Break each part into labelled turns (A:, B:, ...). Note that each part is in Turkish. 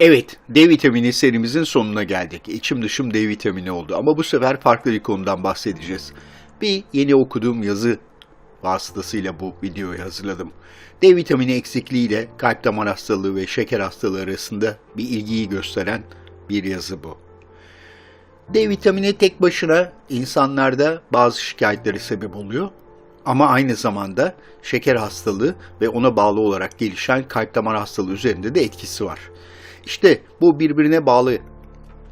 A: Evet, D vitamini serimizin sonuna geldik. İçim dışım D vitamini oldu ama bu sefer farklı bir konudan bahsedeceğiz. Bir yeni okuduğum yazı vasıtasıyla bu videoyu hazırladım. D vitamini eksikliğiyle kalp damar hastalığı ve şeker hastalığı arasında bir ilgiyi gösteren bir yazı bu. D vitamini tek başına insanlarda bazı şikayetleri sebep oluyor. Ama aynı zamanda şeker hastalığı ve ona bağlı olarak gelişen kalp damar hastalığı üzerinde de etkisi var. İşte bu birbirine bağlı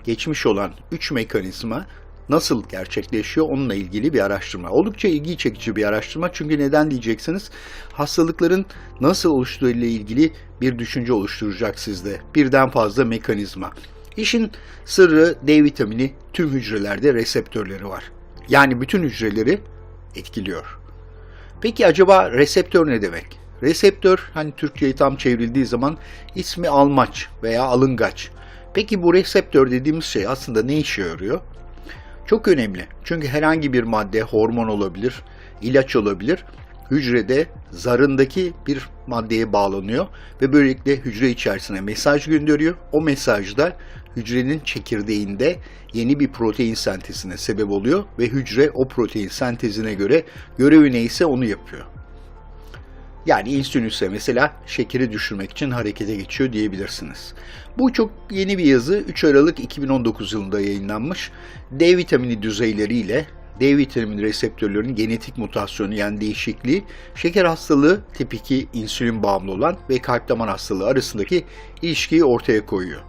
A: geçmiş olan üç mekanizma nasıl gerçekleşiyor onunla ilgili bir araştırma. Oldukça ilgi çekici bir araştırma çünkü neden diyeceksiniz? Hastalıkların nasıl oluştuğu ile ilgili bir düşünce oluşturacak sizde. Birden fazla mekanizma. İşin sırrı D vitamini tüm hücrelerde reseptörleri var. Yani bütün hücreleri etkiliyor. Peki acaba reseptör ne demek? Reseptör hani Türkçe'ye tam çevrildiği zaman ismi almaç veya alıngaç. Peki bu reseptör dediğimiz şey aslında ne işe yarıyor? Çok önemli. Çünkü herhangi bir madde hormon olabilir, ilaç olabilir. Hücrede zarındaki bir maddeye bağlanıyor ve böylelikle hücre içerisine mesaj gönderiyor. O mesaj da hücrenin çekirdeğinde yeni bir protein sentezine sebep oluyor ve hücre o protein sentezine göre görevi neyse onu yapıyor. Yani insülin ise mesela şekeri düşürmek için harekete geçiyor diyebilirsiniz. Bu çok yeni bir yazı. 3 Aralık 2019 yılında yayınlanmış. D vitamini düzeyleriyle D vitamini reseptörlerinin genetik mutasyonu yani değişikliği, şeker hastalığı, tip 2 insülin bağımlı olan ve kalp damar hastalığı arasındaki ilişkiyi ortaya koyuyor.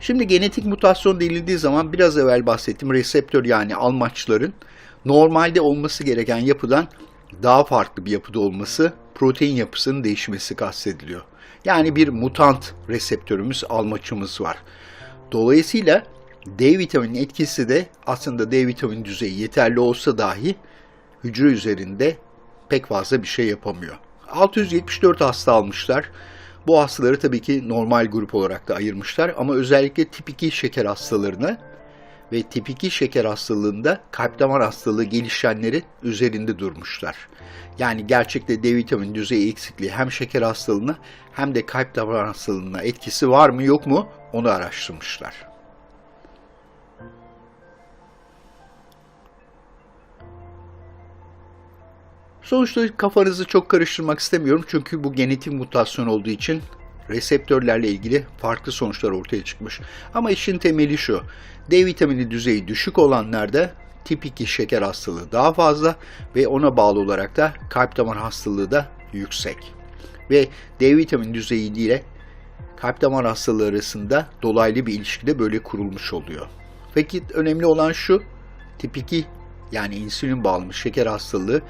A: Şimdi genetik mutasyon denildiği zaman biraz evvel bahsettiğim reseptör yani almaçların normalde olması gereken yapıdan daha farklı bir yapıda olması, protein yapısının değişmesi kastediliyor. Yani bir mutant reseptörümüz, almaçımız var. Dolayısıyla D vitamini etkisi de aslında D vitamini düzeyi yeterli olsa dahi hücre üzerinde pek fazla bir şey yapamıyor. 674 hasta almışlar. Bu hastaları tabii ki normal grup olarak da ayırmışlar ama özellikle tip 2 şeker hastalarına ve tip 2 şeker hastalığında kalp damar hastalığı gelişenlerin üzerinde durmuşlar. Yani gerçekte D vitamini düzeyi eksikliği hem şeker hastalığına hem de kalp damar hastalığına etkisi var mı yok mu onu araştırmışlar. Sonuçta kafanızı çok karıştırmak istemiyorum çünkü bu genetik mutasyon olduğu için reseptörlerle ilgili farklı sonuçlar ortaya çıkmış. Ama işin temeli şu. D vitamini düzeyi düşük olanlarda tip 2 şeker hastalığı daha fazla ve ona bağlı olarak da kalp damar hastalığı da yüksek. Ve D vitamini düzeyi ile kalp damar hastalığı arasında dolaylı bir ilişki de böyle kurulmuş oluyor. Peki önemli olan şu, tip 2 yani insülin bağımlı şeker hastalığı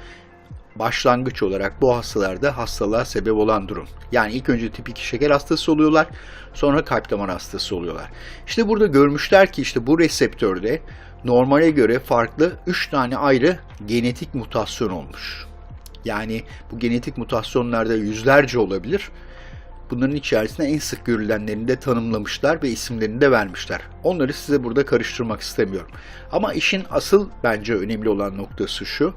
A: başlangıç olarak bu hastalarda hastalığa sebep olan durum. Yani ilk önce tip 2 şeker hastası oluyorlar, sonra kalp damar hastası oluyorlar. İşte burada görmüşler ki işte bu reseptörde normale göre farklı 3 tane ayrı genetik mutasyon olmuş. Yani bu genetik mutasyonlarda yüzlerce olabilir. Bunların içerisinde en sık görülenlerini de tanımlamışlar ve isimlerini de vermişler. Onları size burada karıştırmak istemiyorum. Ama işin asıl bence önemli olan noktası şu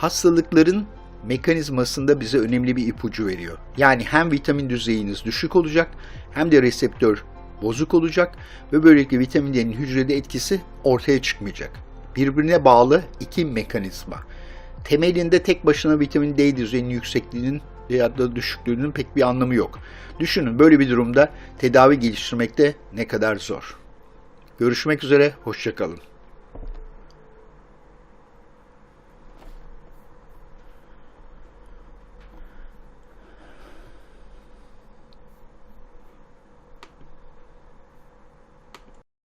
A: hastalıkların mekanizmasında bize önemli bir ipucu veriyor. Yani hem vitamin düzeyiniz düşük olacak hem de reseptör bozuk olacak ve böylelikle vitaminlerin hücrede etkisi ortaya çıkmayacak. Birbirine bağlı iki mekanizma. Temelinde tek başına vitamin D düzeyinin yüksekliğinin veya da düşüklüğünün pek bir anlamı yok. Düşünün böyle bir durumda tedavi geliştirmekte ne kadar zor. Görüşmek üzere, hoşçakalın.